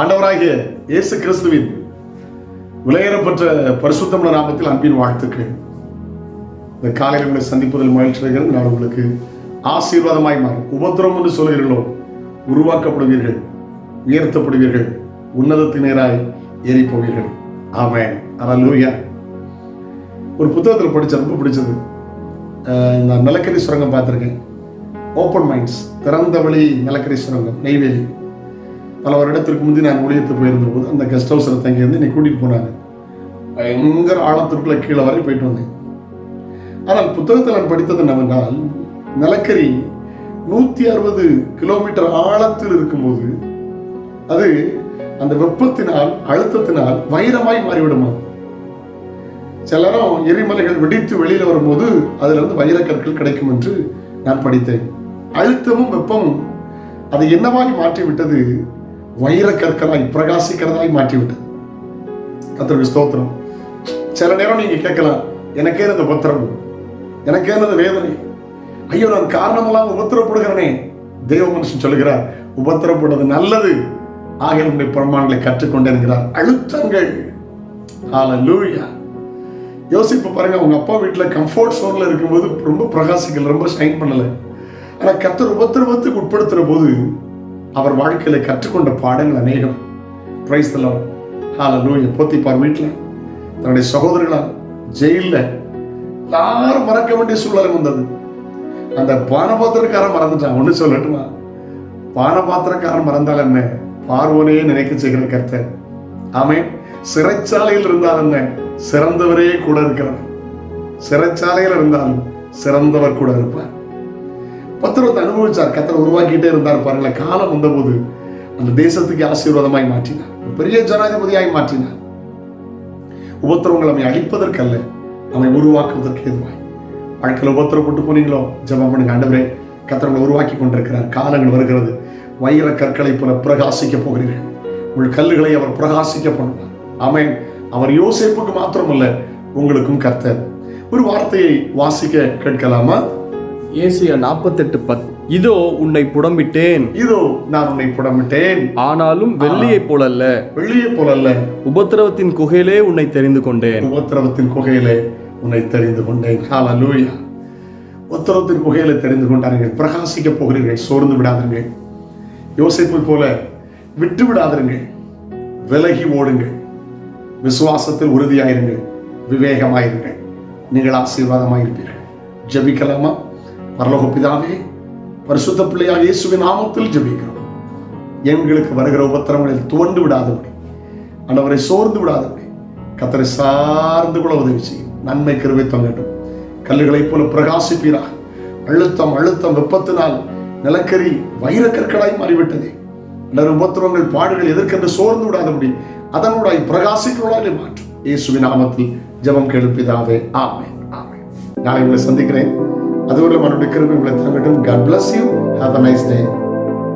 ஆண்டவராகிய இயேசு கிறிஸ்துவின் விலையேறப்பட்ட பரிசுத்தமான நாமத்தில் அன்பின் வாழ்த்துக்கள். இந்த காலையில் உங்களை சந்திப்பதில் மகிழ்ச்சி அடைகிறது நான் உங்களுக்கு ஆசீர்வாதமாய் மாறும். உபத்திரம் என்று சொல்கிறீர்களோ உருவாக்கப்படுவீர்கள் உயர்த்தப்படுவீர்கள் உன்னதத்தினராய் ஏறி போவீர்கள் ஆனால் லூயா ஒரு புத்தகத்தில் படித்த ரொம்ப பிடிச்சது. நான் நிலக்கரி சுரங்கம் பார்த்துருக்கேன். ஓப்பன் மைண்ட்ஸ் திறந்த வழி நிலக்கரி சுரங்கம் நெய்வேலி. பல வருடத்திற்கு முந்தி நான் ஊழியத்து போயிருந்த போது அந்த கெஸ்ட் ஹவுஸில் தங்கி வந்து என்னை கூட்டிகிட்டு போனாங்க. பயங்கர ஆழத்திற்குள்ள கீழே வரை போயிட்டு வந்தேன். ஆனால் புத்தகத்தில் நான் படித்தது என்னவென்றால் நிலக்கரி நூற்றி அறுபது கிலோமீட்டர் ஆழத்தில் இருக்கும்போது அது அந்த வெப்பத்தினால் அழுத்தத்தினால் வைரமாய் மாறிவிடுமா சிலரும் எரிமலைகள் வெடித்து வெளியில வரும்போது அதுல இருந்து வைரக்கற்கள் கிடைக்கும் என்று நான் படித்தேன். அழுத்தமும் வெப்பமும் அதை என்னவாகி மாற்றிவிட்டது வைர கற்களாய் பிரகாசிக்கிறதாய் மாற்றி கத்திரிக்கு ஸ்தோத்திரம். சில நேரம் நீங்க கேட்கலாம் எனக்கே இருந்த உபத்திரம் எனக்கே இருந்த வேதனை? ஐயோ நான் காரணமெல்லாம் உபத்திரப்படுகிறேனே தேவ மனுஷன் சொல்லுகிறார் உபத்திரப்படுவது நல்லது ஆகிய உங்களுடைய பிரமாணங்களை கற்றுக்கொண்டே இருக்கிறார் அழுத்தங்கள். ஹalleluya யோசிப்பு பாருங்க அவங்க அப்பா வீட்டில் கம்ஃபர்ட் சோன்ல இருக்கும்போது ரொம்ப பிரகாசிக்கல ரொம்ப ஷைன் பண்ணல. ஆனா கத்தர் உபத்திரவத்துக்கு உட்படுத்துற போது அவர் வாழ்க்கையில் கற்றுக்கொண்ட பாடங்கள் அநேகம். பிரைஸ் தலாம் நோய் போத்திப்பார் வீட்டில். தன்னுடைய சகோதரர்களால் ஜெயிலில் எல்லாரும் மறக்க வேண்டிய சூழ்நிலை வந்தது. அந்த பானபாத்திரக்காரன் மறந்துட்டான். ஒன்று சொல்லட்டுமா? பானபாத்திரக்காரன் மறந்தால் என்ன? பார்வோனே நினைக்க செய்கிற கர்த்தர். ஆமே சிறைச்சாலையில் இருந்தால் என்ன? சிறந்தவரே கூட இருக்கிறார். சிறைச்சாலையில் இருந்தாலும் சிறந்தவர் கூட இருப்பார். பத்திரத்தை அனுபவிச்சார். கத்தரை உருவாக்கிட்டே இருந்தார் பாருங்களேன் காலம் வந்தபோது அந்த தேசத்துக்கு ஆசீர்வாதமாய் மாற்றினார். பெரிய ஜனாதிபதியாய் மாற்றினார். உபத்திரவங்கள் நம்மை அழிப்பதற்கல்ல நம்மை உருவாக்குவதற்கு எதுவாய்? வாழ்க்கையில் உபத்திரப்பட்டு போனீங்களோ? ஜபம் பண்ணுங்க ஆண்டவரே கத்தரங்களை உருவாக்கி கொண்டிருக்கிறார். காலங்கள் வருகிறது. வைர கற்களை போல பிரகாசிக்க போகிறீர்கள். உங்கள் கல்லுகளை அவர் பிரகாசிக்க பண்ணுவார். ஆமென். அவர் யோசிப்புக்கு மாத்திரமல்ல உங்களுக்கும் கர்த்தர். ஒரு வார்த்தையை வாசிக்க கேட்கலாமா? ஏசியா நாற்பத்தெட்டு பத் இதோ உன்னை புடம்பிட்டேன். இதோ நான் உன்னை புடமிட்டேன் ஆனாலும் வெள்ளியைப் போலல்ல. வெளியே போலல்ல. உபத்திரவத்தின் குகையிலே உன்னை தெரிந்து கொண்டேன். உபத்திரவத்தின் குகையிலே உன்னை தெரிந்து கொண்டேன். ஹalleluya உத்தரவத்தின் குகையிலே தெரிந்து கொண்டார்கள். பிரகாசிக்க போகிறீர்கள். சோர்ந்து விடாதீர்கள். யோசிப்பை போல விட்டு விடாதீர்கள். விலகி ஓடுங்கள். விசுவாசத்தில் உறுதியாயிருங்கள். விவேகமாயிருங்கள். நீங்கள் ஆசீர்வாதமாயிருப்பீர்கள். ஜெபிக்கலாமா? பரலோக பிதாவே பரிசுத்த பிள்ளையாக இயேசுவின் நாமத்தில் ஜபிக்கிறோம். எங்களுக்கு வருகிற உபத்திரங்களில் துவண்டு விடாதபடி ஆண்டவரை சோர்ந்து விடாதபடி கத்தரை சார்ந்து கூட உதவி செய்யும். நன்மை கருவை தங்கட்டும். கல்லுகளைப் போல பிரகாசிப்பீராக. அழுத்தம் அழுத்தம் வெப்பத்தினால் நிலக்கரி வைரக்கற்களாய் மாறிவிட்டதே. அல்லது உபத்திரங்கள் பாடுகள் எதற்கென்று சோர்ந்து விடாதபடி அதனூடாய் பிரகாசிக்கிறோடாலே மாற்றும். இயேசுவின் நாமத்தில் ஜெபம் கெழுப்பிதாவே ஆமே ஆமே நாளை உங்களை சந்திக்கிறேன். അതുപോലെ മറുപടി കൃപ ഇവിടെ എത്താൻ പറ്റും God bless you have a nice day